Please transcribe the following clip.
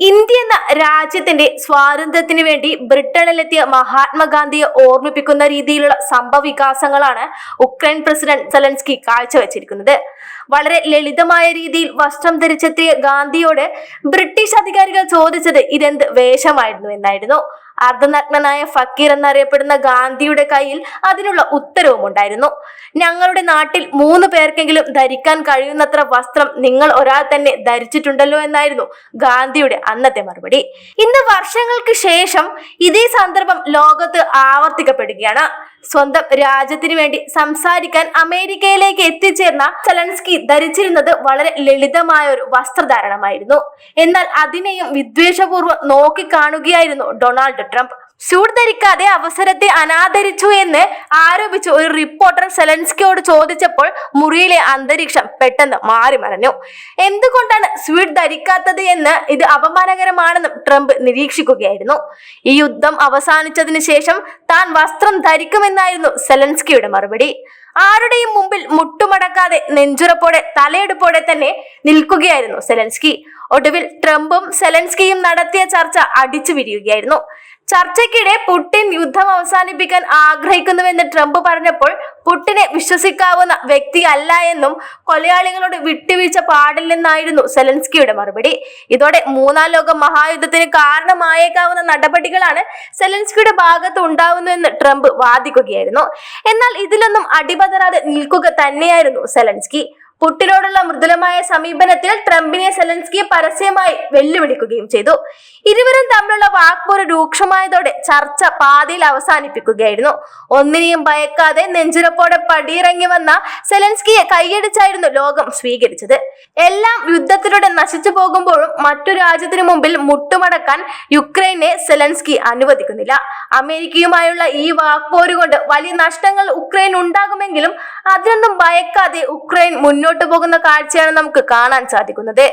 India എന്ന രാജ്യത്തിന്റെ സ്വാതന്ത്ര്യത്തിന് വേണ്ടി ബ്രിട്ടനിലെത്തിയ മഹാത്മാഗാന്ധിയെ ഓർമ്മിപ്പിക്കുന്ന രീതിയിലുള്ള സംഭവവികാസങ്ങളാണ് ഉക്രൈൻ പ്രസിഡന്റ് സെലൻസ്കി കാഴ്ചവെച്ചിരിക്കുന്നത്. വളരെ ലളിതമായ രീതിയിൽ വസ്ത്രം ധരിച്ചെത്തിയ ഗാന്ധിയോട് ബ്രിട്ടീഷ് അധികാരികൾ ചോദിച്ചത് ഇതെന്ത് വേഷമായിരുന്നു എന്നായിരുന്നു. അർദ്ധനഗ്നനായ ഫക്കീർ എന്നറിയപ്പെടുന്ന ഗാന്ധിയുടെ കയ്യിൽ അതിനുള്ള ഉത്തരവും ഉണ്ടായിരുന്നു. ഞങ്ങളുടെ നാട്ടിൽ മൂന്ന് പേർക്കെങ്കിലും ധരിക്കാൻ കഴിയുന്നത്ര വസ്ത്രം നിങ്ങൾ ഒരാൾ തന്നെ ധരിച്ചിട്ടുണ്ടല്ലോ എന്നായിരുന്നു ഗാന്ധിയുടെ അന്നത്തെ മറുപടി. ഇന്ന് വർഷങ്ങൾക്ക് ശേഷം ഇതേ സന്ദർഭം ലോകത്ത് ആവർത്തിക്കപ്പെടുകയാണ്. സ്വന്തം രാജ്യത്തിന് വേണ്ടി സംസാരിക്കാൻ അമേരിക്കയിലേക്ക് എത്തിച്ചേർന്ന ചലൻസ്കി ധരിച്ചിരുന്നത് വളരെ ലളിതമായ ഒരു വസ്ത്രധാരണമായിരുന്നു. എന്നാൽ അതിനെയും വിദ്വേഷപൂർവം നോക്കിക്കാണുകയായിരുന്നു ഡൊണാൾഡ് ട്രംപ്. സ്യൂട്ട് ധരിക്കാതെ അവസരത്തെ അനാദരിച്ചു എന്ന് ആരോപിച്ച്. ഒരു റിപ്പോർട്ടർ സെലൻസ്കിയോട് ചോദിച്ചപ്പോൾ മുറിയിലെ അന്തരീക്ഷം പെട്ടെന്ന് മാറി മറഞ്ഞു. എന്തുകൊണ്ടാണ് സ്വീറ്റ് ധരിക്കാത്തത് എന്ന് ഇത് അപമാനകരമാണെന്നും ട്രംപ് നിരീക്ഷിക്കുകയായിരുന്നു. ഈ യുദ്ധം അവസാനിച്ചതിന് ശേഷം താൻ വസ്ത്രം ധരിക്കുമെന്നായിരുന്നു സെലൻസ്കിയുടെ മറുപടി. ആരുടെയും മുമ്പിൽ മുട്ടുമടക്കാതെ നെഞ്ചുറപ്പോടെ തലയെടുപ്പോടെ തന്നെ നിൽക്കുകയായിരുന്നു സെലൻസ്കി. ഒടുവിൽ ട്രംപും സെലൻസ്കിയും നടത്തിയ ചർച്ച അടിച്ചു വിരിയുകയായിരുന്നു. ചർച്ചയ്ക്കിടെ പുടിൻ യുദ്ധം അവസാനിപ്പിക്കാൻ ആഗ്രഹിക്കുന്നുവെന്ന് ട്രംപ് പറഞ്ഞപ്പോൾ പുടിനെ വിശ്വസിക്കാവുന്ന വ്യക്തി അല്ല എന്നും കൊലയാളികളോട് വിട്ടുവീഴ്ച പാടില്ലെന്നായിരുന്നു സെലൻസ്കിയുടെ മറുപടി. ഇതോടെ മൂന്നാം ലോക മഹായുദ്ധത്തിന് കാരണമായേക്കാവുന്ന നടപടികളാണ് സെലൻസ്കിയുടെ ഭാഗത്ത് ഉണ്ടാവുന്നുവെന്ന് ട്രംപ് വാദിക്കുകയായിരുന്നു. എന്നാൽ ഇതിലൊന്നും അടിപതരാതെ നിൽക്കുക തന്നെയായിരുന്നു സെലൻസ്കി. പുട്ടിനോടുള്ള മൃദുലമായ സമീപനത്തിൽ ട്രംപിനെ സെലൻസ്കി പരസ്യമായി വെല്ലുവിളിക്കുകയും ചെയ്തു. ഇരുവരും തമ്മിലുള്ള വാക്പോര് രൂക്ഷമായതോടെ ചർച്ച പാതിയിൽ അവസാനിപ്പിക്കുകയായിരുന്നു. ഒന്നിനെയും ഭയക്കാതെ നെഞ്ചുരപ്പോടെ പടിയിറങ്ങി വന്ന സെലൻസ്കിയെ കൈയടിച്ചായിരുന്നു ലോകം സ്വീകരിച്ചത്. എല്ലാം യുദ്ധത്തിലൂടെ നശിച്ചു പോകുമ്പോഴും മറ്റു രാജ്യത്തിനു മുമ്പിൽ മുട്ടുമടക്കാൻ യുക്രൈനെ സെലൻസ്കി അനുവദിക്കുന്നില്ല. അമേരിക്കയുമായുള്ള ഈ വാക്പോര് കൊണ്ട് വലിയ നഷ്ടങ്ങൾ ഉക്രൈൻ ഉണ്ടാകുമെങ്കിലും അതിനൊന്നും ഭയക്കാതെ ഉക്രൈൻ മുന്നോട്ടു പോകുന്ന കാഴ്ചയാണ് നമുക്ക് കാണാൻ സാധിക്കുന്നത്.